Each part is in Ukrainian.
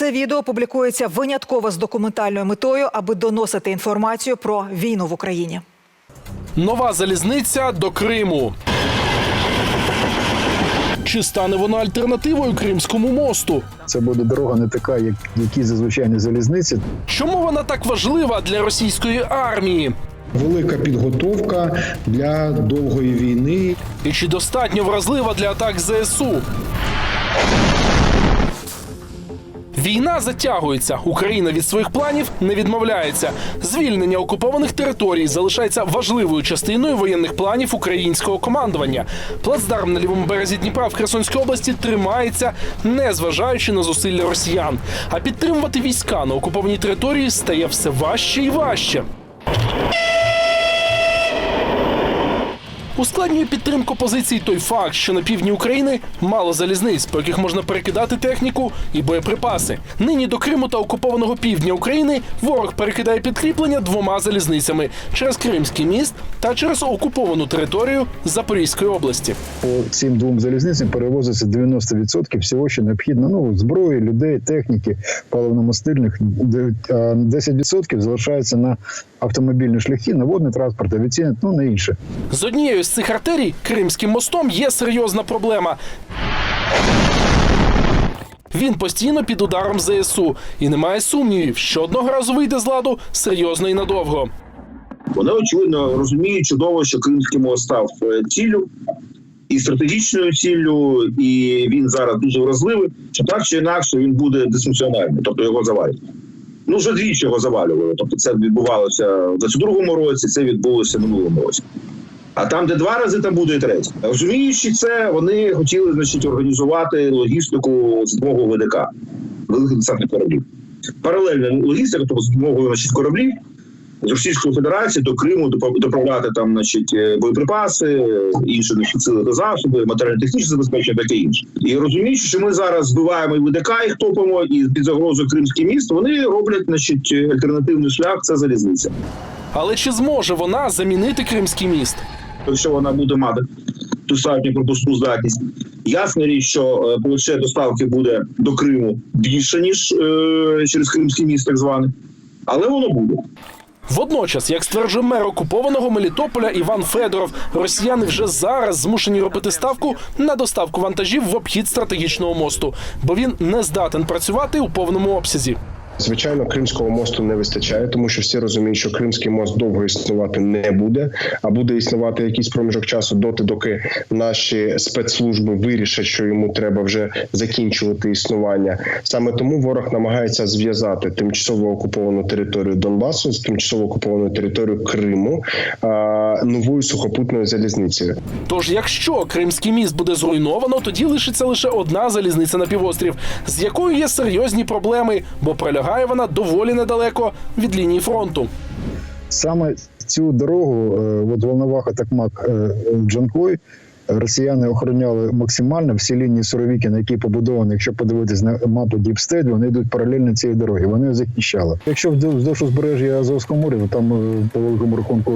Це відео публікується винятково з документальною метою, аби доносити інформацію про війну в Україні. Нова залізниця до Криму. Чи стане вона альтернативою Кримському мосту? Це буде дорога не така, як які зазвичайні залізниці. Чому вона так важлива для російської армії? Велика підготовка для довгої війни. І чи достатньо вразлива для атак ЗСУ? Війна затягується. Україна від своїх планів не відмовляється. Звільнення окупованих територій залишається важливою частиною воєнних планів українського командування. Плацдарм на лівому березі Дніпра в Херсонській області тримається, не зважаючи на зусилля росіян. А підтримувати війська на окупованій території стає все важче і важче. Ускладнює підтримку позицій той факт, що на півдні України мало залізниць, по яких можна перекидати техніку і боєприпаси. Нині до Криму та окупованого півдня України ворог перекидає підкріплення двома залізницями через Кримський міст та через окуповану територію Запорізької області. По цим двом залізницям перевозиться 90% всього, що необхідно. Ну, зброї, людей, техніки, паливно-мастильних. Де- 10% залишається на автомобільні шляхи, на водний транспорт, авіаційний, ну на інше. З однією з цих артерій Кримським мостом є серйозна проблема. Він постійно під ударом ЗСУ і немає сумнівів, що одного разу вийде з ладу серйозно і надовго. Вони очевидно розуміють чудово, що Кримський мост став е, ціллю і стратегічною ціллю, і він зараз дуже вразливий. Що так чи інакше він буде дисфункціональним, тобто його завалять. Ну вже двічі його завалювали. Тобто, це відбувалося в 22-му році, це відбулося минулому році. А там, де два рази, там буде і третій. Розуміючи це, вони хотіли значить організувати логістику з допомогою ВДК великих десантних кораблів. Паралельна логістика, тобто з допомогою значить, кораблів з Російської Федерації до Криму доправляти там, значить, е, боєприпаси, е, інші значить, сили та засоби, матеріально-технічне забезпечення, таке інше. І розуміючи, що ми зараз збиваємо і ВДК, їх топимо, і під загрозою Кримський міст, вони роблять значить, альтернативний шлях це залізниця. Але чи зможе вона замінити Кримський міст? Якщо вона буде мати достатню пропускну здатність, ясна річ, що е, площа доставки буде до Криму більше ніж е, через Кримський міст, так званий, але воно буде. Водночас, як стверджує мер окупованого Мелітополя Іван Федоров, росіяни вже зараз змушені робити ставку на доставку вантажів в обхід стратегічного мосту, бо він не здатен працювати у повному обсязі. Звичайно, Кримського мосту не вистачає, тому що всі розуміють, що Кримський мост довго існувати не буде, а буде існувати якийсь проміжок часу доти, доки наші спецслужби вирішать, що йому треба вже закінчувати існування. Саме тому ворог намагається зв'язати тимчасово окуповану територію Донбасу з тимчасово окупованою територією Криму а, новою сухопутною залізницею. Тож, якщо Кримський міст буде зруйновано, тоді лишиться лише одна залізниця на півострів, з якою є серйозні проблеми, бо пролягає вона доволі недалеко від лінії фронту. Саме цю дорогу, е, от Волноваха Такмак е, Джанкой, росіяни охороняли максимально всі лінії Суровіки, на які побудовані, якщо подивитись на мапу Діпстейт, вони йдуть паралельно цієї дороги. Вони захищали. Якщо вздовж узбережжя Азовського моря, там е, по великому рахунку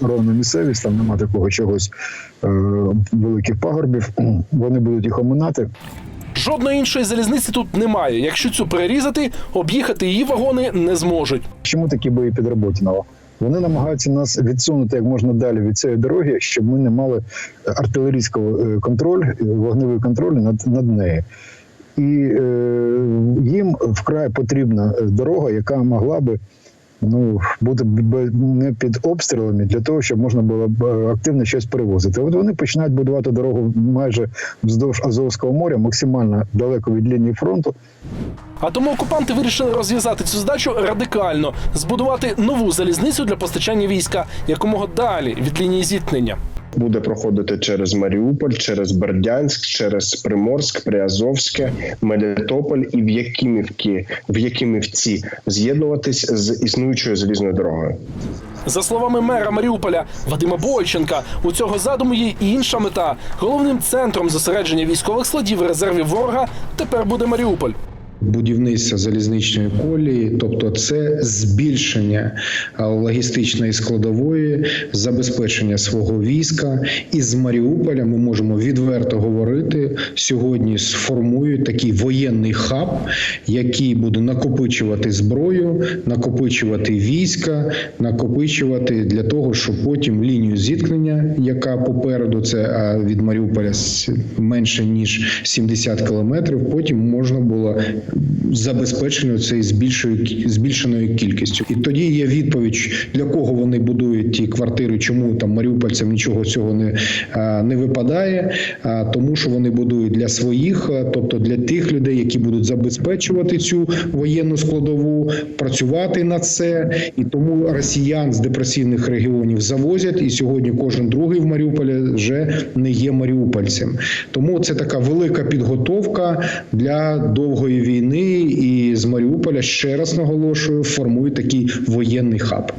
ровна місцевість, там немає такого чогось великих пагорбів. Вони будуть їх оминати. Жодної іншої залізниці тут немає. Якщо цю перерізати, об'їхати її вагони не зможуть. Чому такі бої під Роботіного? Вони намагаються нас відсунути як можна далі від цієї дороги, щоб ми не мали артилерійського е, контроль, е, вогневий контроль над, над нею. І е, їм вкрай потрібна е, дорога, яка могла би ну, бути не під обстрілами для того, щоб можна було е, активно щось перевозити. От вони починають будувати дорогу майже вздовж Азовського моря, максимально далеко від лінії фронту. А тому окупанти вирішили розв'язати цю задачу радикально, збудувати нову залізницю для постачання війська якомога далі від лінії зіткнення. Буде проходити через Маріуполь, через Бердянськ, через Приморськ, Приазовське, Мелітополь і в Якимівки, в Якимівці з'єднуватись з існуючою залізною дорогою. За словами мера Маріуполя Вадима Бойченка, у цього задуму є і інша мета. Головним центром зосередження військових складів резервів ворога тепер буде Маріуполь. Будівництва залізничної колії, тобто це збільшення логістичної складової, забезпечення свого війська. І з Маріуполя ми можемо відверто говорити сьогодні. Сформують такий воєнний хаб, який буде накопичувати зброю, накопичувати війська, накопичувати для того, щоб потім лінію зіткнення, яка попереду це від Маріуполя менше ніж 70 кілометрів, потім можна було забезпечено цей збільшою збільшеною кількістю. І тоді є відповідь, для кого вони будують ті квартири, чому там маріупольцям нічого цього не, не випадає, тому що вони будують для своїх, тобто для тих людей, які будуть забезпечувати цю воєнну складову, працювати на це. І тому росіян з депресивних регіонів завозять. І сьогодні кожен другий в Маріуполі вже не є маріупольцем. Тому це така велика підготовка для довгої війни. І з Маріуполя ще раз наголошую, формують такий воєнний хаб.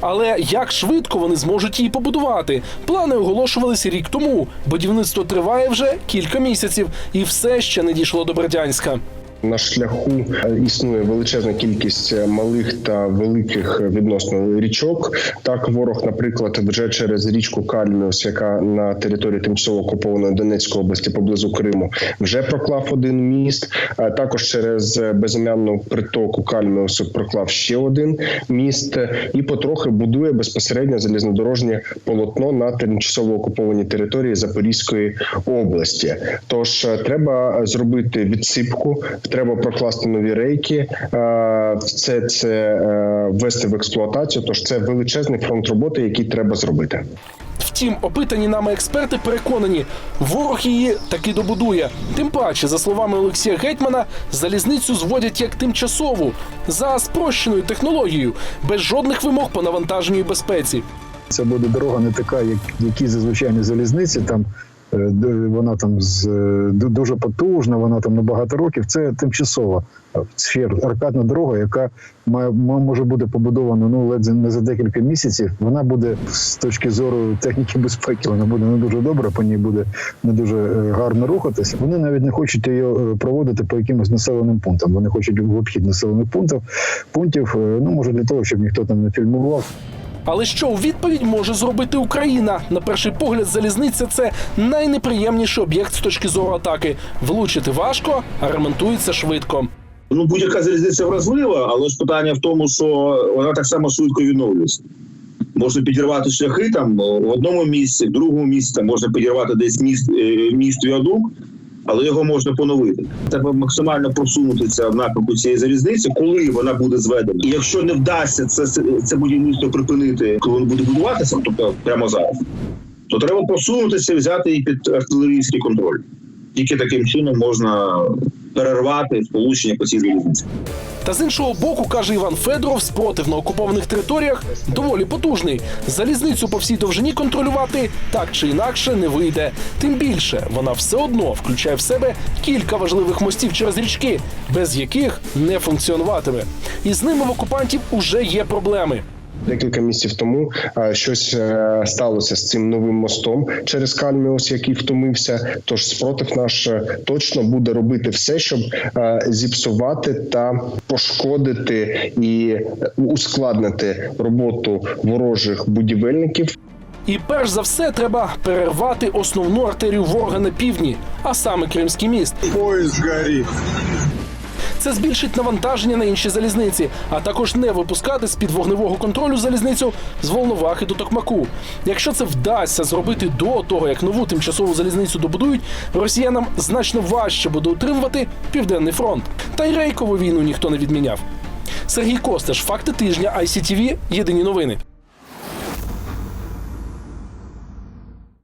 Але як швидко вони зможуть її побудувати? Плани оголошувалися рік тому. Будівництво триває вже кілька місяців, і все ще не дійшло до Бердянська. На шляху е, існує величезна кількість е, малих та великих е, відносно річок. Так, ворог, наприклад, вже через річку Кальміус, яка на території тимчасово окупованої Донецької області поблизу Криму, вже проклав один міст. Е, Також через безім'янну притоку Кальміусу проклав ще один міст і потрохи будує безпосередньо залізнодорожнє полотно на тимчасово окупованій території Запорізької області. Тож треба зробити відсипку, треба прокласти нові рейки, все це е, ввести в експлуатацію. Тож це величезний фронт роботи, який треба зробити. Втім, опитані нами експерти переконані, ворог її таки добудує. Тим паче, за словами Олексія Гетьмана, залізницю зводять як тимчасову за спрощеною технологією, без жодних вимог по навантаженню і безпеці. Це буде дорога не така, як які зазвичай залізниці. Там вона там з е, дуже потужна, вона там на багато років. Це тимчасова е, сфер, аркадна дорога, яка має може бути побудована ну ледь не за декілька місяців. Вона буде з точки зору техніки безпеки, вона буде не дуже добра, по ній буде не дуже е, гарно рухатися. Вони навіть не хочуть її е, проводити по якимось населеним пунктам. Вони хочуть в обхід населених пунктів пунктів. е, Ну може для того, щоб ніхто там не фільмував. Але що у відповідь може зробити Україна? На перший погляд, залізниця це найнеприємніший об'єкт з точки зору атаки. Влучити важко, а ремонтується швидко. Ну, будь-яка залізниця вразлива, але ж питання в тому, що вона так само швидко відновлюється. Можна підірвати шляхи там в одному місці, в другому місці, там можна підірвати десь міст, е, міст віадук, але його можна поновити. Треба максимально просунутися в напрямку цієї залізниці, коли вона буде зведена. І якщо не вдасться це, це будівництво припинити, коли воно буде будуватися, тобто прямо зараз, то треба просунутися і взяти її під артилерійський контроль. Тільки таким чином можна перервати сполучення по цій залізниці. Та з іншого боку, каже Іван Федоров, спротив на окупованих територіях доволі потужний. Залізницю по всій довжині контролювати так чи інакше не вийде. Тим більше вона все одно включає в себе кілька важливих мостів через річки, без яких не функціонуватиме. І з ними в окупантів уже є проблеми. Декілька місяців тому е, щось е, сталося з цим новим мостом через Кальміус, який втомився. Тож спротив наш е, точно буде робити все, щоб е, зіпсувати та пошкодити і ускладнити роботу ворожих будівельників. І перш за все треба перервати основну артерію ворога на півдні, а саме Кримський міст. Поезд горит. Це збільшить навантаження на інші залізниці, а також не випускати з під вогневого контролю залізницю з Волновахи до Токмаку. Якщо це вдасться зробити до того, як нову тимчасову залізницю добудують, росіянам значно важче буде утримувати південний фронт. Та й рейкову війну ніхто не відміняв. Сергій Костеш, факти тижня ICTV, Єдині новини.